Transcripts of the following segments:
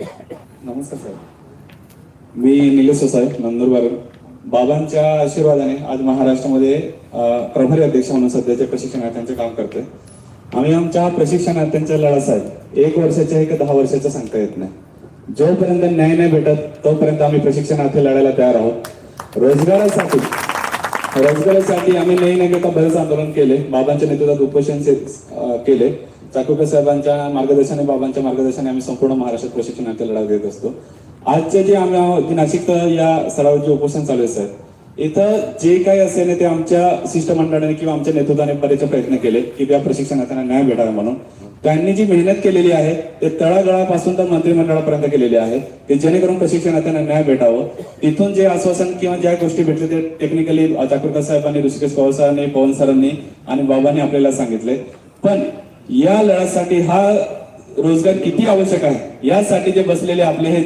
नमस्कार साहेब मी निलेश साहेब नंदुरबार बाबांच्या आशीर्वादाने आज महाराष्ट्रामध्ये प्रभारी अध्यक्ष म्हणून सध्याच्या प्रशिक्षणात त्यांचे काम करतोय. आम्ही आमच्या प्रशिक्षणार्थ्यांच्या लढा साहेब एक वर्षाच्या एक दहा वर्षाचा सांगता येत नाही. जोपर्यंत न्याय नाही भेटत तोपर्यंत आम्ही प्रशिक्षणार्थी लढायला तयार आहोत. रोजगारासाठी रोजगारासाठी आम्ही नाही नाही घेता बरेच आंदोलन केले. बाबांच्या नेतृत्वात उपोषण केले. चाकोकर साहेबांच्या मार्गदर्शनाने बाबांच्या मार्गदर्शनाने आम्ही संपूर्ण महाराष्ट्रात प्रशिक्षणार्थी लढा देत असतो. आजचे जे आम्ही नाशिक या स्तरावर जे उपोषण चालू आहे सर इथं जे काही असेल ते आमच्या शिष्टमंडळाने किंवा आमच्या नेतृत्वाने बरेच प्रयत्न केले की त्या प्रशिक्षणार्थ्यांना न्याय भेटावा म्हणून. त्यांनी जी मेहनत केलेली आहे ते तळागळापासून तर मंत्रिमंडळापर्यंत केलेली आहे की जेणेकरून प्रशिक्षणार्थ्यांना न्याय भेटावं. तिथून जे आश्वासन किंवा ज्या गोष्टी भेटले ते टेक्निकली चाकूरकर साहेबांनी ऋषिकेश पवार सरांनी पवन सरांनी आणि बाबांनी आपल्याला सांगितले. पण या लढ्यासाठी हा रोजगार किती आवश्यक आहे? यासाठी जे बसलेले आपले हे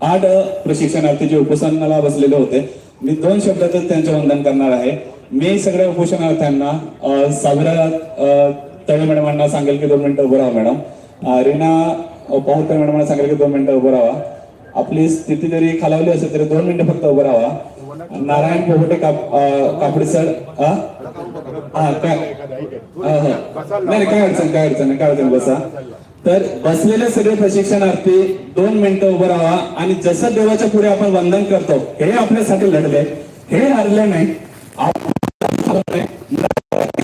आठ प्रशिक्षणार्थी जे उपोषणाला बसलेले होते मी दोन शब्दातच त्यांचे वंदन करणार आहे. मी सगळ्या उपोषणार्थ्यांना अ, साबरा तळे मॅडमांना सांगेल की दोन मिनिटं उभं राहा मॅडम. रीना अ, मॅडमांना सांगेल की दोन मिनिटं उभं राहा. आपली स्थिती जरी खालावली असेल तरी दोन मिनिटं फक्त उभं राहा. नारायण पोपटे काप कापडे सर हा काय नाही काय अडचण काय अडचण काय अडचण बसा. तर बसलेले सगळे प्रशिक्षणार्थी दोन मिनिटं उभं राहा आणि जसं देवाच्या पुढे आपण वंदन करतो हे आपल्यासाठी लढले. हे हरले नाही.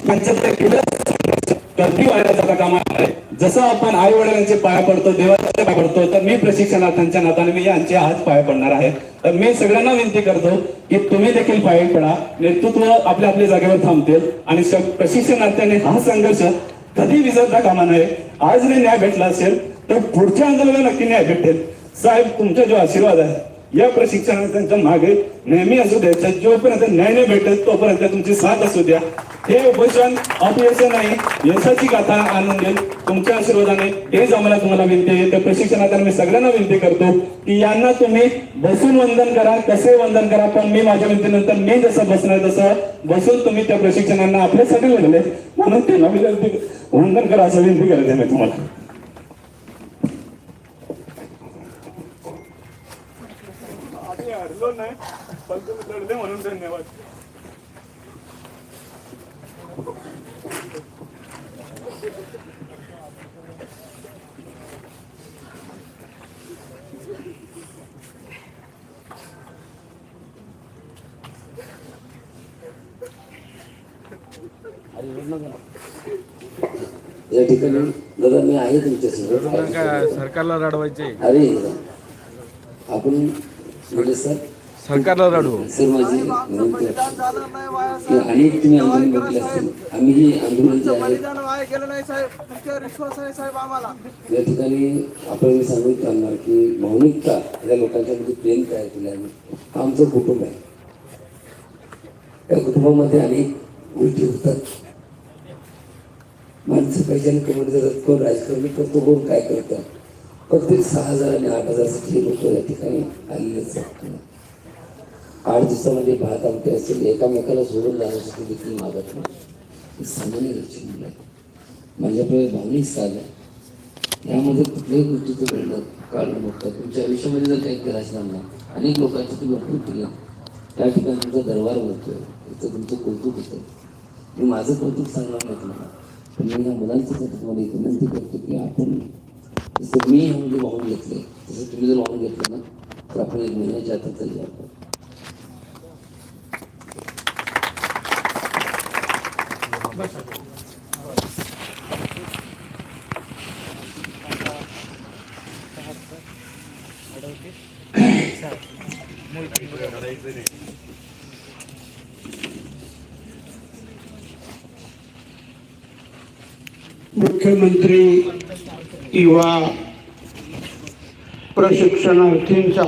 पंच्याहत्तर किलो कधी काम आहे? जसं आपण आई वडिलांचे पाया पडतो देवाचे पाय पडतो तर मी प्रशिक्षणार्थ्यांच्या नात्याने मी यांचे आज पाय पडणार आहे. तर मी सगळ्यांना विनंती करतो की तुम्ही देखील पाय पडा नेतृत्व आपल्या आपल्या जागेवर थांबतील आणि प्रशिक्षणार्थ्यांनी हा संघर्ष कधी विसरता कामा नये. आज नाही न्याय भेटला असेल तर पुढच्या आंदोलनाला नक्की न्याय भेटेल. साहेब तुमचा जो आशीर्वाद आहे या प्रशिक्षणार्थ्यांच्या मागे नेहमी असू द्यायचं जोपर्यंत न्याय नाही भेटत तोपर्यंत तुमची साथ असू द्या. हे उपोषण अपयश नाही यशाची गाथा आणून देईल. तुमच्या आशीर्वादाने हेच आम्हाला तुम्हाला विनंती आहे. त्या प्रशिक्षणार्थ्यांना मी सगळ्यांना विनंती करतो की यांना तुम्ही बसून वंदन करा कसे वंदन करा पण मी माझ्या विनंतीनंतर मी जसं बसणार तसं बसून तुम्ही त्या प्रशिक्षणांना आपल्यासाठी लागले म्हणून त्यांना विनंती वंदन करा असं विनंती करते मी तुम्हाला. हरलो नाही पण तुम्ही लढले म्हणून धन्यवाद. या ठिकाणी दादा मी आहे तुमच्यासोबत काय सरकारला रडवायचे? अरे आपण बोले सर सरकारला रडवू सर विनंती अनेक तुम्ही आंदोलन बघितले असतील. आम्ही ही आंदोलन जे आहे नाही साहेब विश्वास आहे साहेब आम्हाला या ठिकाणी आपण मी सांगू चालणार की भावनिकता या लोकांच्या मध्ये प्रेम काय केलं आहे हा आमचं कुटुंब आहे. त्या कुटुंबामध्ये अनेक गोष्टी होतात. माणसं पैशाने कमेंट करतात कोण राजकारणी करतो कोण काय करतात प्रत्येक सहा हजार आणि आठ हजारसाठी लोक या ठिकाणी आलेले असतात. आठ दिवसामध्ये भात आमटे असेल एकामेकाला सोडून जाण्यासाठी देखील मागत नाही. सामान्य घरची मुलं आहेत माझ्याकडे भावनिक साध आहे. यामध्ये कुठल्याही गोष्टीचं घडलं कारण बघतात तुमच्या आयुष्यामध्ये जर काही केलं असणार ना अनेक लोकांची तुम्ही भरपूर केलं त्या ठिकाणी तुमचा दरबार भरतोय इथं तुमचं कौतुक होतं मी माझं कौतुक सांगणार नाही तुम्हाला. पण मी या मुलांच्यासाठी तुम्हाला एक विनंती करतो की आपण जसं मी ह्यामध्ये वाहून घेतले तसं तुम्ही जर वाहून घेतलं ना तर आपण एक महिन्याच्या आता तरी आपण मुख्यमंत्री युवा प्रशिक्षणार्थींचा